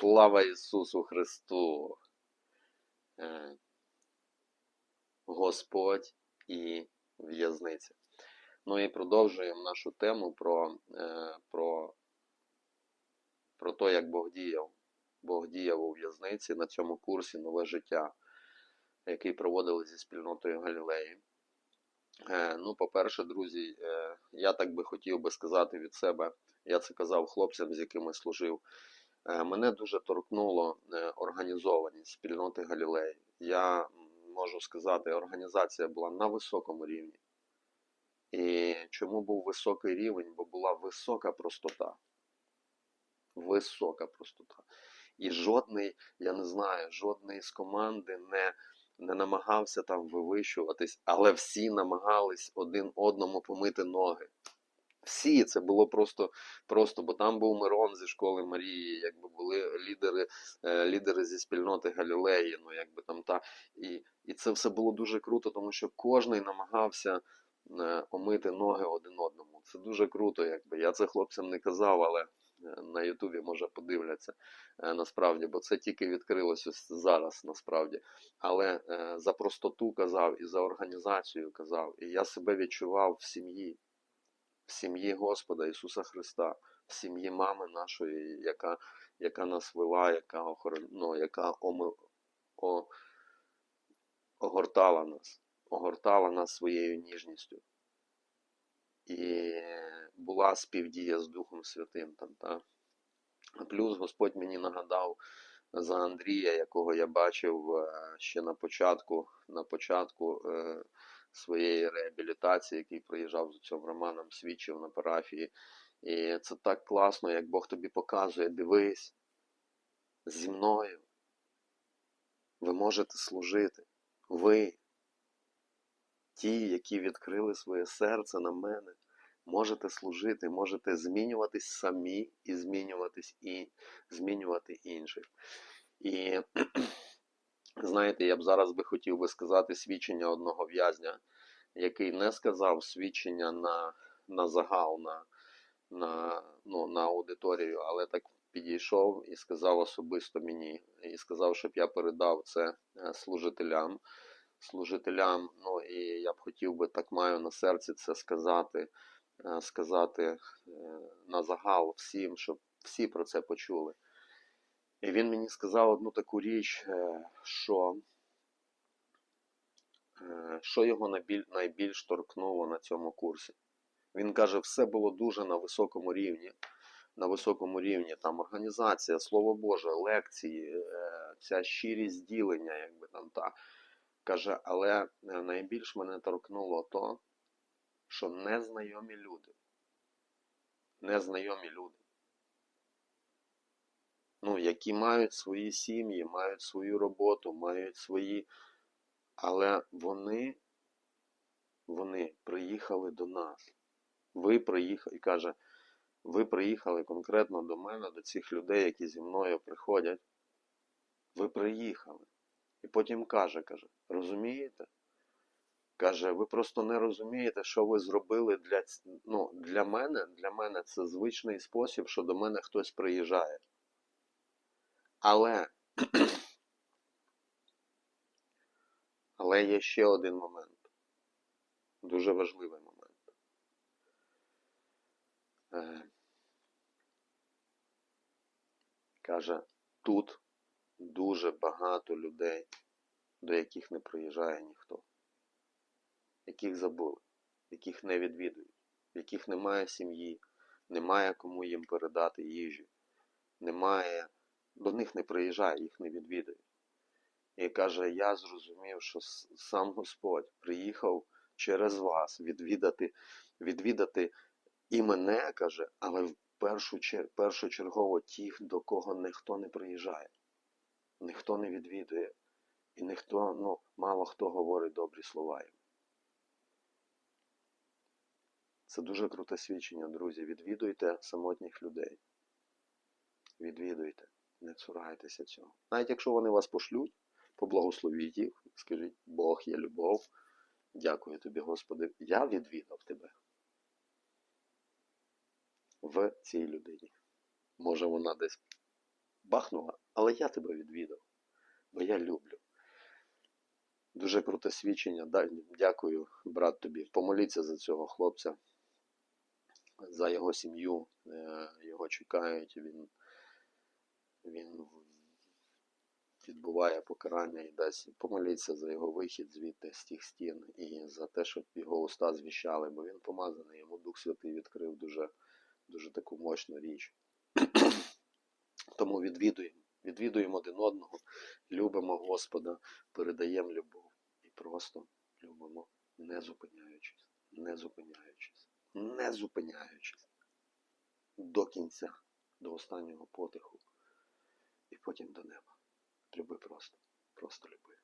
Слава Ісусу Христу! Е, Господь і в'язниця. Ну і продовжуємо нашу тему про, е, про, про те, як Бог діяв. Бог діяв у в'язниці на цьому курсі Нове життя, який проводили зі спільнотою Галілеї. Е, Ну, по-перше, друзі, я так би хотів би сказати від себе, я це казав хлопцям, з якими служив. Е, Мене дуже торкнуло е, організованість спільноти Галілеї. Я можу сказати, організація була на високому рівні. І чому був високий рівень? Бо була висока простота. Висока простота. І жодний, я не знаю, жодний з команди не, не намагався там вивищуватись, але всі намагались один одному помити ноги. Всі це було просто, просто, бо там був Мирон зі школи Марії, якби були лідери, е, лідери зі спільноти Галілеї, ну якби там та. І, і це все було дуже круто, тому що кожний намагався е, омити ноги один одному. Це дуже круто, якби. Я це хлопцям не казав, але е, на Ютубі може подивляться насправді, бо це тільки відкрилося зараз насправді. Але за простоту казав і за організацію казав. І я себе відчував в сім'ї в сім'ї Господа Ісуса Христа, в сім'ї мами нашої, яка, яка нас вела, яка, ну, яка оми... о... огортала нас, огортала нас своєю ніжністю. І була співдія з Духом Святим там, та? Плюс Господь мені нагадав за Андрія, якого я бачив е, ще на початку, на початку е, своєї реабілітації, який приїжджав з цим Романом, свідчив на парафії. І це так класно, як Бог тобі показує, дивись, зі мною ви можете служити. Ви, ті, які відкрили своє серце на мене, можете служити, можете змінюватись самі і змінюватись і змінювати інших. І знаєте, я б зараз би хотів би сказати свідчення одного в'язня, який не сказав свідчення на, на загал, на, на, ну, на аудиторію, але так підійшов і сказав особисто мені, і сказав, щоб я передав це е, служителям. Служителям, ну і я б хотів би так маю на серці це сказати, е, сказати е, на загал всім, щоб всі про це почули. І він мені сказав одну таку річ, е, що, е, що його найбільш торкнуло на цьому курсі. Він каже, все було дуже на високому рівні. На високому рівні там організація, слово Боже, лекції, е, ця щирість ділення, якби там та. Каже, але найбільш мене торкнуло то, що незнайомі люди. Незнайомі люди ну, які мають свої сім'ї, мають свою роботу, мають свої. Але вони, вони приїхали до нас. Ви приїхали, каже, ви приїхали конкретно до мене, до цих людей, які зі мною приходять. Ви приїхали. І потім каже, каже, розумієте? Каже, ви просто не розумієте, що ви зробили для, ну, для мене. Для мене це звичний спосіб, що до мене хтось приїжджає. Але, але є ще один момент. Дуже важливий момент. Е, каже, тут дуже багато людей, до яких не приїжджає ніхто, яких забули, яких не відвідують, яких немає сім'ї, немає кому їм передати їжу, немає до них не приїжджає, їх не відвідує. І каже, я зрозумів, що сам Господь приїхав через вас відвідати, відвідати і мене, каже, але в першу, першочергово тих, до кого ніхто не приїжджає, ніхто не відвідує, і ніхто, ну, мало хто говорить добрі слова. Це дуже круте свідчення, друзі. Відвідуйте самотніх людей. Відвідуйте. Не цурайтеся цього. Навіть якщо вони вас пошлють, поблагословіть їх, скажіть, Бог є любов. Дякую тобі, Господи. Я відвідав тебе в цій людині. Може, вона десь бахнула, але я тебе відвідав, бо я люблю. Дуже круте свідчення. Дякую, брат, тобі. Помоліться за цього хлопця, за його сім'ю. Е, Його чекають. Він, він відбуває покарання і дасть. Помоліться за його вихід звідти з тих стін і за те, щоб його уста звіщали, бо він помазаний. Йому Дух Святий відкрив дуже, дуже таку мощну річ. Тому відвідуємо, відвідуємо один одного, любимо Господа, передаємо любов і просто любимо, не зупиняючись, не зупиняючись, не зупиняючись до кінця, до останнього потиху і потім до неба. Люби просто, просто люби.